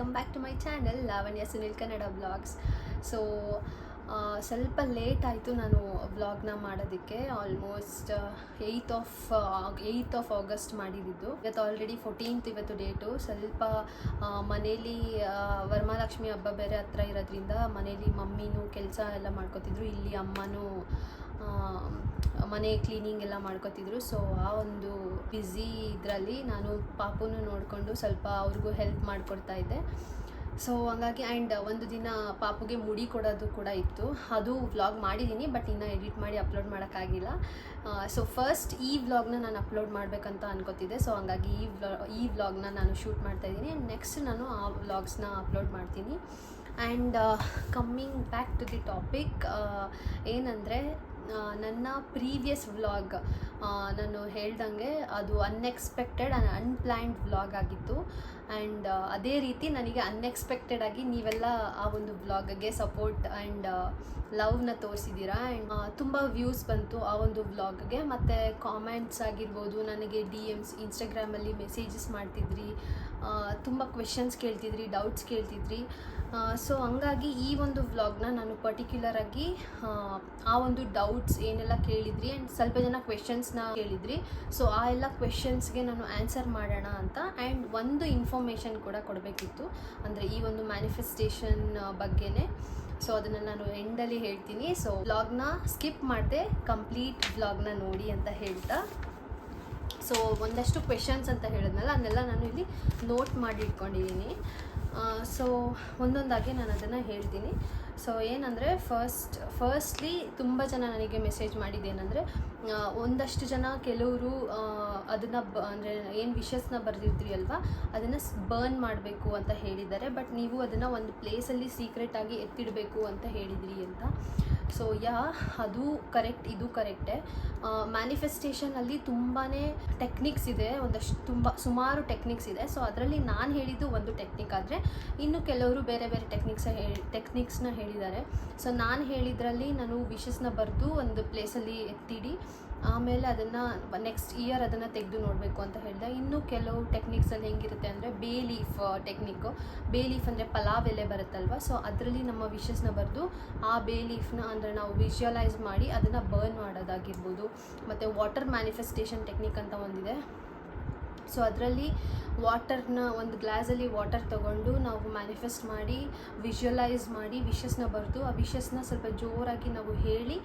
Welcome back to my channel Lavanya Sunil Kannada vlogs so ಸ್ವಲ್ಪ late ಆಯಿತು ನಾನು ವ್ಲಾಗ್ನ ಮಾಡೋದಕ್ಕೆ. Almost eighth of eighth of August ಮಾಡಿದ್ದು. ಇವತ್ತು ಆಲ್ರೆಡಿ ಫೋರ್ಟೀನ್ತ್ ಇವತ್ತು ಡೇಟು ಸ್ವಲ್ಪ ಮನೇಲಿ ವರಮಹಾಲಕ್ಷ್ಮಿ ಹಬ್ಬ ಬೇರೆ ಹತ್ರ ಇರೋದ್ರಿಂದ ಮನೇಲಿ ಮಮ್ಮಿನೂ ಕೆಲಸ ಎಲ್ಲ ಮಾಡ್ಕೋತಿದ್ರು. ಇಲ್ಲಿ ಅಮ್ಮನೂ ಮನೆ ಕ್ಲೀನಿಂಗ್ ಎಲ್ಲ ಮಾಡ್ಕೋತಿದ್ರು. ಸೊ ಆ ಒಂದು ಬ್ಯುಸಿ ಇದರಲ್ಲಿ ನಾನು ಪಾಪುನು ನೋಡಿಕೊಂಡು ಸ್ವಲ್ಪ ಅವ್ರಿಗೂ ಹೆಲ್ಪ್ ಮಾಡಿಕೊಡ್ತಾ ಇದ್ದೆ. ಸೊ ಹಂಗಾಗಿ ಆ್ಯಂಡ್ ಒಂದು ದಿನ ಪಾಪುಗೆ ಮುಡಿ ಕೊಡೋದು ಕೂಡ ಇತ್ತು. ಅದು ವ್ಲಾಗ್ ಮಾಡಿದ್ದೀನಿ ಬಟ್ ಇನ್ನೂ ಎಡಿಟ್ ಮಾಡಿ ಅಪ್ಲೋಡ್ ಮಾಡೋಕ್ಕಾಗಿಲ್ಲ. ಸೊ ಫಸ್ಟ್ ಈ ವ್ಲಾಗ್ನ ನಾನು ಅಪ್ಲೋಡ್ ಮಾಡಬೇಕಂತ ಅನ್ಕೋತಿದ್ದೆ. ಸೊ ಹಂಗಾಗಿ ಈ ವ್ಲಾ ಈ ವ್ಲಾಗ್ನ ನಾನು ಶೂಟ್ ಮಾಡ್ತಾ ಇದ್ದೀನಿ. ಆ್ಯಂಡ್ ನೆಕ್ಸ್ಟ್ ನಾನು ಆ ವ್ಲಾಗ್ಸ್ನ ಅಪ್ಲೋಡ್ ಮಾಡ್ತೀನಿ. And coming back to the topic ಏನಂದರೆ ನನ್ನ ಪ್ರೀವಿಯಸ್ ವ್ಲಾಗ್ ನಾನು ಹೇಳ್ದಂಗೆ ಅದು ಅನ್ಎಕ್ಸ್ಪೆಕ್ಟೆಡ್ ಆ್ಯಂಡ್ ಅನ್ಪ್ಲ್ಯಾಂಡ್ ವ್ಲಾಗ್ ಆಗಿತ್ತು. ಆ್ಯಂಡ್ ಅದೇ ರೀತಿ ನನಗೆ ಅನ್ಎಕ್ಸ್ಪೆಕ್ಟೆಡ್ ಆಗಿ ನೀವೆಲ್ಲ ಆ ಒಂದು ವ್ಲಾಗ್ಗೆ ಸಪೋರ್ಟ್ ಆ್ಯಂಡ್ ಲವ್ನ ತೋರಿಸಿದ್ದೀರಾ? ಆ್ಯಂಡ್ ತುಂಬ ವ್ಯೂಸ್ ಬಂತು ಆ ಒಂದು ವ್ಲಾಗ್ಗೆ ಮತ್ತು ಕಾಮೆಂಟ್ಸ್ ಆಗಿರ್ಬೋದು, ನನಗೆ ಡಿ ಎಮ್ಸ್ ಇನ್ಸ್ಟಾಗ್ರಾಮಲ್ಲಿ ಮೆಸೇಜಸ್ ಮಾಡ್ತಿದ್ರಿ. ತುಂಬ ಕ್ವೆಶನ್ಸ್ ಕೇಳ್ತಿದ್ರಿ ಡೌಟ್ಸ್ ಕೇಳ್ತಿದ್ರಿ. ಸೊ ಹಂಗಾಗಿ ಈ ಒಂದು ವ್ಲಾಗ್ನ ನಾನು ಪರ್ಟಿಕ್ಯುಲರಾಗಿ ಆ ಒಂದು ಡೌಟ್ಸ್ ಏನೆಲ್ಲ ಕೇಳಿದ್ರಿ ಆ್ಯಂಡ್ ಸ್ವಲ್ಪ ಜನ ಕ್ವೆಶನ್ಸ್ನ ಕೇಳಿದ್ರಿ. ಸೊ ಆ ಎಲ್ಲ ಕ್ವೆಶನ್ಸ್ಗೆ ನಾನು ಆನ್ಸರ್ ಮಾಡೋಣ ಅಂತ. ಆ್ಯಂಡ್ ಒಂದು ಇನ್ಫಾರ್ಮೇಷನ್ ಕೂಡ ಕೊಡಬೇಕಿತ್ತು. ಅಂದರೆ ಈ ಒಂದು ಮ್ಯಾನಿಫೆಸ್ಟೇಷನ್ ಬಗ್ಗೆನೇ. ಸೊ ಅದನ್ನು ನಾನು ಎಂಡಲ್ಲಿ ಹೇಳ್ತೀನಿ. ಸೊ ವ್ಲಾಗ್ನ ಸ್ಕಿಪ್ ಮಾಡಿದೆ ಕಂಪ್ಲೀಟ್ ಬ್ಲಾಗ್ನ ನೋಡಿ ಅಂತ ಹೇಳ್ತಾ. ಸೊ ಒಂದಷ್ಟು ಕ್ವೆಶನ್ಸ್ ಅಂತ ಹೇಳಿದ್ನಲ್ಲ, ಅದನ್ನೆಲ್ಲ ನಾನು ಇಲ್ಲಿ ನೋಟ್ ಮಾಡಿ ಇಟ್ಕೊಂಡಿದ್ದೀನಿ. ಸೊ ಒಂದೊಂದಾಗಿ ನಾನು ಅದನ್ನು ಹೇಳ್ತೀನಿ. ಸೊ ಏನಂದರೆ ಫಸ್ಟ್ ಫಸ್ಟ್ಲಿ ತುಂಬ ಜನ ನನಗೆ ಮೆಸೇಜ್ ಮಾಡಿದ್ದೇನೆಂದರೆ ಒಂದಷ್ಟು ಜನ ಕೆಲವರು ಅದನ್ನು ಬ, ಅಂದರೆ ಏನು ವಿಷಸ್ನ ಬರೆದಿದ್ರಿ ಅಲ್ವಾ, ಅದನ್ನು ಬರ್ನ್ ಮಾಡಬೇಕು ಅಂತ ಹೇಳಿದ್ದಾರೆ. ಬಟ್ ನೀವು ಅದನ್ನು ಒಂದು ಪ್ಲೇಸಲ್ಲಿ ಸೀಕ್ರೆಟಾಗಿ ಎತ್ತಿಡಬೇಕು ಅಂತ ಹೇಳಿದ್ರಿ ಅಂತ. ಸೊ ಯಾ, ಅದು ಕರೆಕ್ಟ್ ಇದು ಕರೆಕ್ಟೇ ಮ್ಯಾನಿಫೆಸ್ಟೇಷನಲ್ಲಿ ತುಂಬಾ ಟೆಕ್ನಿಕ್ಸ್ ಇದೆ. ಒಂದಷ್ಟು ತುಂಬ, ಸುಮಾರು ಟೆಕ್ನಿಕ್ಸ್ ಇದೆ. ಸೊ ಅದರಲ್ಲಿ ನಾನು ಹೇಳಿದ್ದು ಒಂದು ಟೆಕ್ನಿಕ್ ಆದರೆ, ಇನ್ನು ಕೆಲವರು ಬೇರೆ ಬೇರೆ ಟೆಕ್ನಿಕ್ಸ್ ಹೇಳಿ ಟೆಕ್ನಿಕ್ಸ್ನ ಹೇಳಿದ್ದಾರೆ. ಸೊ ನಾನು ಹೇಳಿದ್ರಲ್ಲಿ ನಾನು ವಿಶಸ್ನ ಬರೆದು ಒಂದು ಪ್ಲೇಸಲ್ಲಿ ಎತ್ತಿಡಿ. ಆಮೇಲೆ ಅದನ್ನು ನೆಕ್ಸ್ಟ್ ಇಯರ್ ಅದನ್ನು ತೆಗೆದು ನೋಡಬೇಕು ಅಂತ ಹೇಳಿದೆ. ಇನ್ನೂ ಕೆಲವು ಟೆಕ್ನಿಕ್ಸಲ್ಲಿ ಹೆಂಗಿರುತ್ತೆ ಅಂದರೆ bay leaf technique bay leaf ಅಂದರೆ ಪಲಾವ್ ಎಲೆ ಬರುತ್ತಲ್ವ? ಸೊ ಅದರಲ್ಲಿ ನಮ್ಮ ವಿಶಸ್ನ ಬರೆದು ಆ ಬೇ ಲೀಫ್ನ ಅಂದರೆ ನಾವು ವಿಜುವಲೈಸ್ ಮಾಡಿ ಅದನ್ನು ಬರ್ನ್ ಮಾಡೋದಾಗಿರ್ಬೋದು. ಮತ್ತು ವಾಟರ್ ಮ್ಯಾನಿಫೆಸ್ಟೇಷನ್ ಟೆಕ್ನಿಕ್ ಅಂತ ಒಂದಿದೆ. ಸೊ ಅದರಲ್ಲಿ ವಾಟರ್ನ ಒಂದು ಗ್ಲಾಸಲ್ಲಿ ವಾಟರ್ ತಗೊಂಡು ನಾವು ಮ್ಯಾನಿಫೆಸ್ಟ್ ಮಾಡಿ ವಿಜುವಲೈಸ್ ಮಾಡಿ ವಿಷಸ್ನ ಬರೆದು ಆ ವಿಷಸ್ನ ಸ್ವಲ್ಪ ಜೋರಾಗಿ ನಾವು ಹೇಳಿ,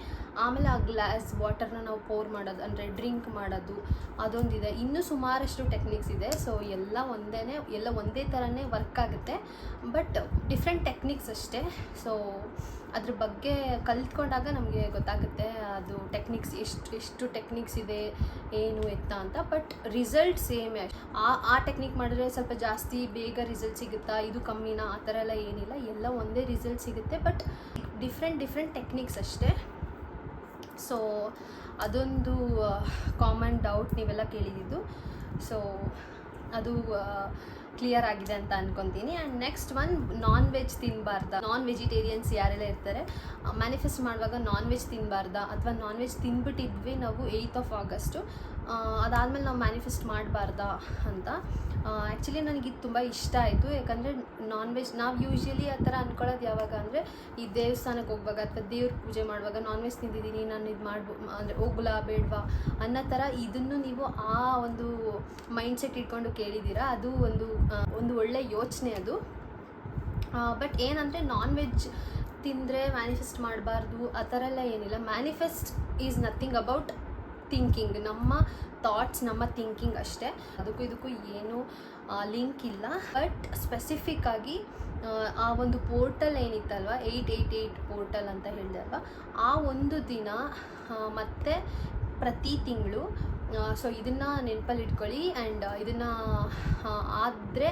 ಆಮೇಲೆ ಆ ಗ್ಲಾಸ್ ವಾಟರ್ನ ನಾವು ಪೋರ್ ಮಾಡೋದು, ಅಂದರೆ ಡ್ರಿಂಕ್ ಮಾಡೋದು, ಅದೊಂದಿದೆ. ಇನ್ನೂ ಸುಮಾರಷ್ಟು ಟೆಕ್ನಿಕ್ಸ್ ಇದೆ. ಸೊ ಎಲ್ಲ ಒಂದೇ ಎಲ್ಲ ಒಂದೇ ಥರನೇ ವರ್ಕ್ ಆಗುತ್ತೆ. ಬಟ್ ಡಿಫ್ರೆಂಟ್ ಟೆಕ್ನಿಕ್ಸ್ ಅಷ್ಟೇ. ಸೊ ಅದ್ರ ಬಗ್ಗೆ ಕಲ್ತ್ಕೊಂಡಾಗ ನಮಗೆ ಗೊತ್ತಾಗುತ್ತೆ ಅದು ಟೆಕ್ನಿಕ್ಸ್ ಎಷ್ಟು ಎಷ್ಟು ಟೆಕ್ನಿಕ್ಸ್ ಇದೆ, ಏನು ಎತ್ತ ಅಂತ. ಬಟ್ ರಿಸಲ್ಟ್ ಸೇಮ್ ಆ ಆ ಟೆಕ್ನಿಕ್ ಮಾಡಿದ್ರೆ ಸ್ವಲ್ಪ ಜಾಸ್ತಿ ಬೇಗ ರಿಸಲ್ಟ್ ಸಿಗುತ್ತಾ, ಇದು ಕಮ್ಮಿನಾ, ಆ ಥರ ಎಲ್ಲ ಏನಿಲ್ಲ. ಎಲ್ಲ ಒಂದೇ ರಿಸಲ್ಟ್ ಸಿಗುತ್ತೆ ಬಟ್ ಡಿಫ್ರೆಂಟ್ ಡಿಫ್ರೆಂಟ್ ಟೆಕ್ನಿಕ್ಸ್ ಅಷ್ಟೇ. ಸೊ ಅದೊಂದು ಕಾಮನ್ ಡೌಟ್ ನೀವೆಲ್ಲ ಕೇಳಿದ್ದು. ಸೊ ಅದು ಕ್ಲಿಯರ್ ಆಗಿದೆ ಅಂತ ಅನ್ಕೊತೀನಿ. And next one non veg ತಿನ್ನಬಾರ್ದ non vegetarians ಯಾರೆಲ್ಲ ಇರ್ತಾರೆ ಮ್ಯಾನಿಫೆಸ್ಟ್ ಮಾಡುವಾಗ ನಾನ್ ವೆಜ್ ತಿನ್ನಬಾರ್ದ ಅಥವಾ ನಾನ್ ವೆಜ್ ತಿಂದ್ಬಿಟ್ಟಿದ್ವಿ ನಾವು ಏಯ್ತ್ ಆಫ್ ಆಗಸ್ಟು ಅದಾದಮೇಲೆ ನಾವು ಮ್ಯಾನಿಫೆಸ್ಟ್ ಮಾಡಬಾರ್ದಾ ಅಂತ. ಆ್ಯಕ್ಚುಲಿ ನನಗೆ ಇದು ತುಂಬ ಇಷ್ಟ ಆಯಿತು. ಯಾಕಂದರೆ ನಾನ್ ವೆಜ್ ನಾವು ಯೂಶ್ವಲಿ ಆ ಥರ ಅಂದ್ಕೊಳ್ಳೋದು ಯಾವಾಗ ಅಂದರೆ ಈ ದೇವಸ್ಥಾನಕ್ಕೆ ಹೋಗುವಾಗ ಅಥವಾ ದೇವ್ರ ಪೂಜೆ ಮಾಡುವಾಗ ನಾನ್ ವೆಜ್ ತಿಂದಿದ್ದೀನಿ, ನಾನು ಇದು ಮಾಡ್ಬೋ, ಅಂದರೆ ಹೋಗ್ಲಾ ಬೇಡವಾ ಅನ್ನೋ ಥರ ಇದನ್ನು ನೀವು ಆ ಒಂದು ಮೈಂಡ್ ಸೆಟ್ ಇಟ್ಕೊಂಡು ಕೇಳಿದ್ದೀರಾ ಅದು ಒಂದು ಒಂದು ಒಳ್ಳೆ ಯೋಚನೆ ಅದು. ಬಟ್ ಏನಂದರೆ ನಾನ್ ವೆಜ್ ತಿಂದರೆ ಮ್ಯಾನಿಫೆಸ್ಟ್ ಮಾಡಬಾರ್ದು, ಆ ಥರ ಎಲ್ಲ ಏನಿಲ್ಲ. Manifest is nothing about thinking ನಮ್ಮ ಥಾಟ್ಸ್ ನಮ್ಮ ಥಿಂಕಿಂಗ್ ಅಷ್ಟೇ. ಅದಕ್ಕೂ ಇದಕ್ಕೂ ಏನು ಲಿಂಕ್ ಇಲ್ಲ. ಬಟ್ ಸ್ಪೆಸಿಫಿಕ್ ಆಗಿ ಆ, ಒಂದು ಪೋರ್ಟಲ್ ಏನಿತ್ತಲ್ವ ಏಯ್ಟ್ ಏಯ್ಟ್ ಏಯ್ಟ್ ಪೋರ್ಟಲ್ ಅಂತ ಹೇಳಿದೆ ಅಲ್ವಾ ಆ ಒಂದು ದಿನ ಮತ್ತೆ ಪ್ರತಿ ತಿಂಗಳು ಸೊ ಇದನ್ನು ನೆನಪಲ್ಲಿ ಇಟ್ಕೊಳ್ಳಿ. ಆ್ಯಂಡ್ ಇದನ್ನು ಆದರೆ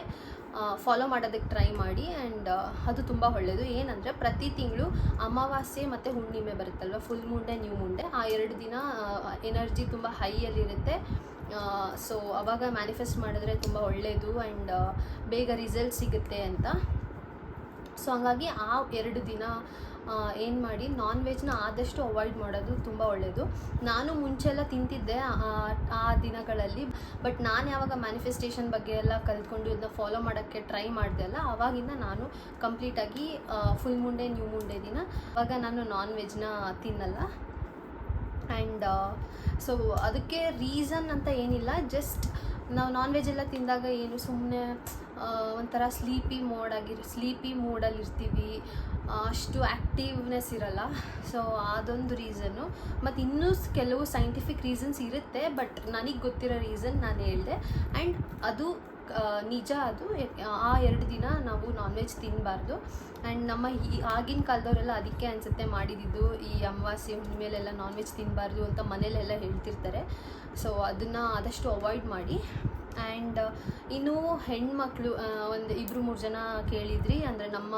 ಫಾಲೋ ಮಾಡೋದಕ್ಕೆ ಟ್ರೈ ಮಾಡಿ ಆ್ಯಂಡ್ ಅದು ತುಂಬ ಒಳ್ಳೆಯದು ಏನಂದರೆ ಪ್ರತಿ ತಿಂಗಳು ಅಮಾವಾಸ್ಯೆ ಮತ್ತು ಹುಣ್ಣಿಮೆ ಬರುತ್ತಲ್ವ? ಫುಲ್ ಮುಂಡೆ ನ್ಯೂ ಮುಂಡೆ ಆ ಎರಡು ದಿನ ಎನರ್ಜಿ ತುಂಬ ಹೈಯಲ್ಲಿರುತ್ತೆ ಸೊ ಅವಾಗ ಮ್ಯಾನಿಫೆಸ್ಟ್ ಮಾಡಿದ್ರೆ ತುಂಬ ಒಳ್ಳೆಯದು ಆ್ಯಂಡ್ ಬೇಗ ರಿಸಲ್ಟ್ ಸಿಗುತ್ತೆ ಅಂತ. ಸೊ ಹಂಗಾಗಿ ಆ ಎರಡು ದಿನ ಏನು ಮಾಡಿ ನಾನ್ ವೆಜ್ನ ಆದಷ್ಟು ಅವಾಯ್ಡ್ ಮಾಡೋದು ತುಂಬ ಒಳ್ಳೆಯದು ನಾನು ಮುಂಚೆ ಎಲ್ಲ ತಿಂತಿದ್ದೆ, ಆ- ಆ ದಿನಗಳಲ್ಲಿ ಬಟ್ ನಾನು ಯಾವಾಗ ಮ್ಯಾನಿಫೆಸ್ಟೇಷನ್ ಬಗ್ಗೆ ಎಲ್ಲ ಕಲ್ತ್ಕೊಂಡು ಇದನ್ನ ಫಾಲೋ ಮಾಡೋಕ್ಕೆ ಟ್ರೈ ಮಾಡಿದೆ ಅಲ್ಲ ಆವಾಗಿಂದ ನಾನು ಕಂಪ್ಲೀಟಾಗಿ ಫುಲ್ ಮುಂಡೆ ನ್ಯೂ ಮುಂಡೆ ದಿನ ಆವಾಗ ನಾನು ನಾನ್ ವೆಜ್ನ ತಿನ್ನಲ್ಲ. ಆ್ಯಂಡ್ ಸೊ ಅದಕ್ಕೆ ರೀಸನ್ ಅಂತ ಏನಿಲ್ಲ ಜಸ್ಟ್ ನಾವು ನಾನ್ ವೆಜ್ ಎಲ್ಲ ತಿಂದಾಗ ಏನು ಸುಮ್ಮನೆ ಒಂಥರ ಸ್ಲೀಪಿ ಮೋಡ್ ಆಗಿರ್ ಸ್ಲೀಪಿ ಮೂಡಲ್ಲಿ ಇರ್ತೀವಿ. ಅಷ್ಟು ಆ್ಯಕ್ಟಿವ್ನೆಸ್ ಇರಲ್ಲ. ಸೊ ಅದೊಂದು ರೀಸನ್ನು ಮತ್ತು ಇನ್ನೂ ಕೆಲವು ಸೈಂಟಿಫಿಕ್ ರೀಸನ್ಸ್ ಇರುತ್ತೆ ಬಟ್ ನನಗೆ ಗೊತ್ತಿರೋ ರೀಸನ್ ನಾನು ಹೇಳಿದೆ. ಆ್ಯಂಡ್ ಅದು ನಿಜ ಅದು. ಆ ಎರಡು ದಿನ ನಾವು ನಾನ್ ವೆಜ್ ತಿನ್ನಬಾರ್ದು ಆ್ಯಂಡ್ ನಮ್ಮ ಈ ಆಗಿನ ಕಾಲದವರೆಲ್ಲ ಅದಕ್ಕೆ ಅನಿಸುತ್ತೆ ಮಾಡಿದ್ದು ಈ ಅಮಾವಾಸ್ಯೆ ಮೇಲೆಲ್ಲ ನಾನ್ ವೆಜ್ ತಿನ್ನಬಾರ್ದು ಅಂತ ಮನೇಲೆಲ್ಲ ಹೇಳ್ತಿರ್ತಾರೆ. ಸೊ ಅದನ್ನು ಆದಷ್ಟು ಅವಾಯ್ಡ್ ಮಾಡಿ. ಆ್ಯಂಡ್ ಇನ್ನು ಹೆಣ್ಮಕ್ಳು ಒಂದು ಇಬ್ಬರು ಮೂರು ಜನ ಕೇಳಿದ್ರಿ ಅಂದರೆ ನಮ್ಮ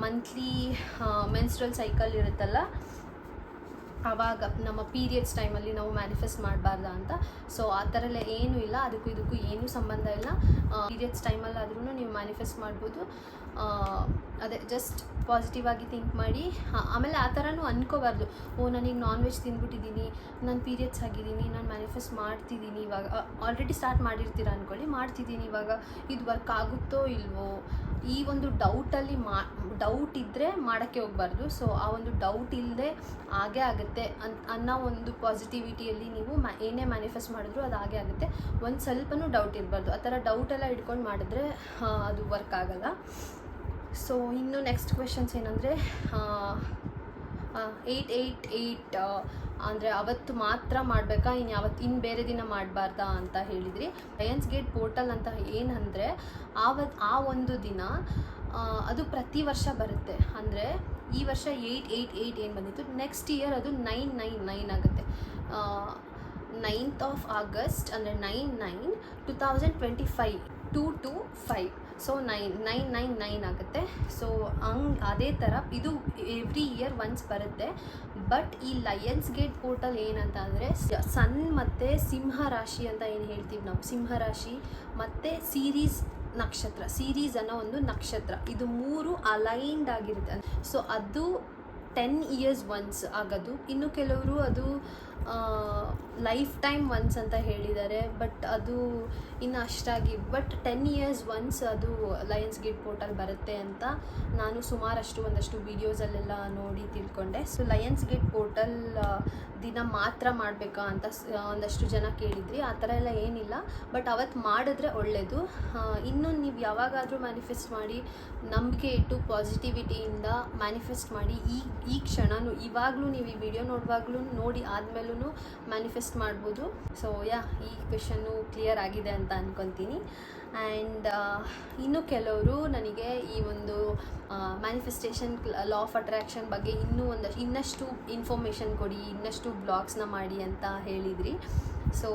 ಮಂತ್ಲಿ ಮೆನ್ಸ್ಟ್ರಲ್ ಸೈಕಲ್ ಇರುತ್ತಲ್ಲ ಆವಾಗ ನಮ್ಮ ಪೀರಿಯಡ್ಸ್ ಟೈಮಲ್ಲಿ ನಾವು ಮ್ಯಾನಿಫೆಸ್ಟ್ ಮಾಡಬಾರ್ದ ಅಂತ. ಸೊ ಆ ಥರ ಎಲ್ಲ ಏನೂ ಇಲ್ಲ, ಅದಕ್ಕೂ ಇದಕ್ಕೂ ಏನೂ ಸಂಬಂಧ ಇಲ್ಲ. ಪೀರಿಯಡ್ಸ್ ಟೈಮಲ್ಲಾದ್ರೂ ನೀವು ಮ್ಯಾನಿಫೆಸ್ಟ್ ಮಾಡ್ಬೋದು. ಅದೇ ಜಸ್ಟ್ ಪಾಸಿಟಿವ್ ಆಗಿ ಥಿಂಕ್ ಮಾಡಿ. ಆಮೇಲೆ ಆ ಥರನೂ ಅನ್ಕೋಬಾರ್ದು. ಓ ನನಗೆ ನಾನ್ ವೆಜ್ ತಿಂದ್ಬಿಟ್ಟಿದ್ದೀನಿ ನಾನು ಪೀರಿಯಡ್ಸ್ ಆಗಿದ್ದೀನಿ, ನಾನು ಮ್ಯಾನಿಫೆಸ್ಟ್ ಮಾಡ್ತಿದ್ದೀನಿ ಇವಾಗ. ಆಲ್ರೆಡಿ ಸ್ಟಾರ್ಟ್ ಮಾಡಿರ್ತೀರ ಅಂದ್ಕೊಳ್ಳಿ ಮಾಡ್ತಿದ್ದೀನಿ ಇವಾಗ. ಇದು ವರ್ಕ್ ಆಗುತ್ತೋ ಇಲ್ವೋ? ಈ ಒಂದು ಡೌಟಲ್ಲಿ ಮಾ ಡೌಟ್ ಇದ್ದರೆ ಮಾಡೋಕ್ಕೆ ಹೋಗ್ಬಾರ್ದು. ಸೊ ಆ ಒಂದು ಡೌಟ್ ಇಲ್ಲದೆ ಆಗೇ ಆಗುತ್ತೆ. ಅನ್, ಅನ್ನೋ ಒಂದು ಪಾಸಿಟಿವಿಟಿಯಲ್ಲಿ ನೀವು ಮ, ಏನೇ ಮ್ಯಾನಿಫೆಸ್ಟ್ ಮಾಡಿದ್ರು ಅದು ಹಾಗೆ ಆಗುತ್ತೆ. ಒಂದು ಸ್ವಲ್ಪನೂ ಡೌಟ್ ಇರಬಾರ್ದು. ಆ ಥರ ಡೌಟ್ ಎಲ್ಲ ಇಟ್ಕೊಂಡು ಮಾಡಿದ್ರೆ ಅದು ವರ್ಕ್ ಆಗಲ್ಲ. ಸೊ ಇನ್ನು ನೆಕ್ಸ್ಟ್ ಕ್ವೆಶನ್ಸ್ ಏನಂದರೆ ಏಯ್ಟ್ ಏಯ್ಟ್ ಏಯ್ಟ್ ಅಂದರೆ ಅವತ್ತು ಮಾತ್ರ ಮಾಡಬೇಕಾ ಇನ್ನು ಯಾವತ್ತು ಇನ್ನು ಬೇರೆ ದಿನ ಮಾಡಬಾರ್ದಾ ಅಂತ ಹೇಳಿದ್ರಿ. ಲಯನ್ಸ್ ಗೇಟ್ ಪೋರ್ಟಲ್ ಅಂತ ಏನಂದರೆ ಆವತ್ತು ಆ ಒಂದು ದಿನ ಅದು ಪ್ರತಿ ವರ್ಷ ಬರುತ್ತೆ. ಅಂದರೆ ಈ ವರ್ಷ ಏಯ್ಟ್ ಏಯ್ಟ್ ಏಯ್ಟ್ ಏನು ಬಂದಿತ್ತು. ನೆಕ್ಸ್ಟ್ ಇಯರ್ ಅದು ನೈನ್ ನೈನ್ ನೈನ್ ಆಗುತ್ತೆ. ನೈನ್ತ್ ಆಫ್ ಆಗಸ್ಟ್ ಅಂದರೆ nine nine two thousand twenty five two two five so nine nine nine nine ಆಗುತ್ತೆ. ಸೊ ಹಂಗ್ ಅದೇ ಥರ ಇದು ಎವ್ರಿ ಇಯರ್ ಒನ್ಸ್ ಬರುತ್ತೆ. ಬಟ್ ಈ ಲಯನ್ಸ್ ಗೇಟ್ ಪೋರ್ಟಲ್ ಏನಂತ ಅಂದರೆ ಸನ್ ಮತ್ತು ಸಿಂಹ ರಾಶಿ ಅಂತ ಏನು ಹೇಳ್ತೀವಿ ನಾವು? ಸಿಂಹ ರಾಶಿ ಮತ್ತು ಸೀರೀಸ್ ನಕ್ಷತ್ರ ಸೀರೀಸ್ ಅನ್ನೋ ಒಂದು ನಕ್ಷತ್ರ. ಇದು ಮೂರು ಅಲೈನ್ಡ್ ಆಗಿರುತ್ತೆ. ಸೊ ಅದು ಟೆನ್ ಇಯರ್ಸ್ ಒನ್ಸ್ ಆಗೋದು. ಇನ್ನು ಕೆಲವರು ಅದು ಲೈಫ್ ಟೈಮ್ ಒನ್ಸ್ ಅಂತ ಹೇಳಿದ್ದಾರೆ ಬಟ್ ಅದು ಇನ್ನು ಅಷ್ಟಾಗಿ ಬಟ್ ಟೆನ್ ಇಯರ್ಸ್ ಒನ್ಸ್ ಅದು ಲಯನ್ಸ್ ಗೇಟ್ ಪೋರ್ಟಲ್ ಬರುತ್ತೆ ಅಂತ ನಾನು ಸುಮಾರಷ್ಟು ಒಂದಷ್ಟು ವೀಡಿಯೋಸಲ್ಲೆಲ್ಲ ನೋಡಿ ತಿಳ್ಕೊಂಡೆ. ಸೊ ಲಯನ್ಸ್ ಗೇಟ್ ಪೋರ್ಟಲ್ ದಿನ ಮಾತ್ರ ಮಾಡಬೇಕಾ ಅಂತ ಒಂದಷ್ಟು ಜನ ಕೇಳಿದ್ರಿ. ಆ ಥರ ಎಲ್ಲ ಏನಿಲ್ಲ ಬಟ್ ಅವತ್ತು ಮಾಡಿದ್ರೆ ಒಳ್ಳೆಯದು ಇನ್ನೊಂದು ನೀವು ಯಾವಾಗಾದರೂ ಮ್ಯಾನಿಫೆಸ್ಟ್ ಮಾಡಿ, ನಂಬಿಕೆ ಇಟ್ಟು ಪಾಸಿಟಿವಿಟಿಯಿಂದ ಮ್ಯಾನಿಫೆಸ್ಟ್ ಮಾಡಿ, ಈ ಈ ಕ್ಷಣನೂ, ಇವಾಗಲೂ ನೀವು ಈ ವಿಡಿಯೋ ನೋಡುವಾಗಲೂ ನೋಡಿ ಆದಮೇಲೂ ಮ್ಯಾನಿಫೆಸ್ಟ್ ಮಾಡ್ಬೋದು. ಸೊ ಯಾ ಈ ಕ್ವೆಶನ್ನು ಕ್ಲಿಯರ್ ಆಗಿದೆ ಅಂತ ಅಂದ್ಕೊತೀನಿ ಆ್ಯಂಡ್ ಇನ್ನು ಕೆಲವರು ನನಗೆ ಈ ಒಂದು ಮ್ಯಾನಿಫೆಸ್ಟೇಷನ್ ಲಾ ಆಫ್ ಅಟ್ರಾಕ್ಷನ್ ಬಗ್ಗೆ ಇನ್ನೂ ಒಂದು ಇನ್ನಷ್ಟು ಇನ್ಫಾರ್ಮೇಷನ್ ಕೊಡಿ, ಇನ್ನಷ್ಟು ಬ್ಲಾಗ್ಸ್ನ ಮಾಡಿ ಅಂತ ಹೇಳಿದ್ರಿ. ಸೊ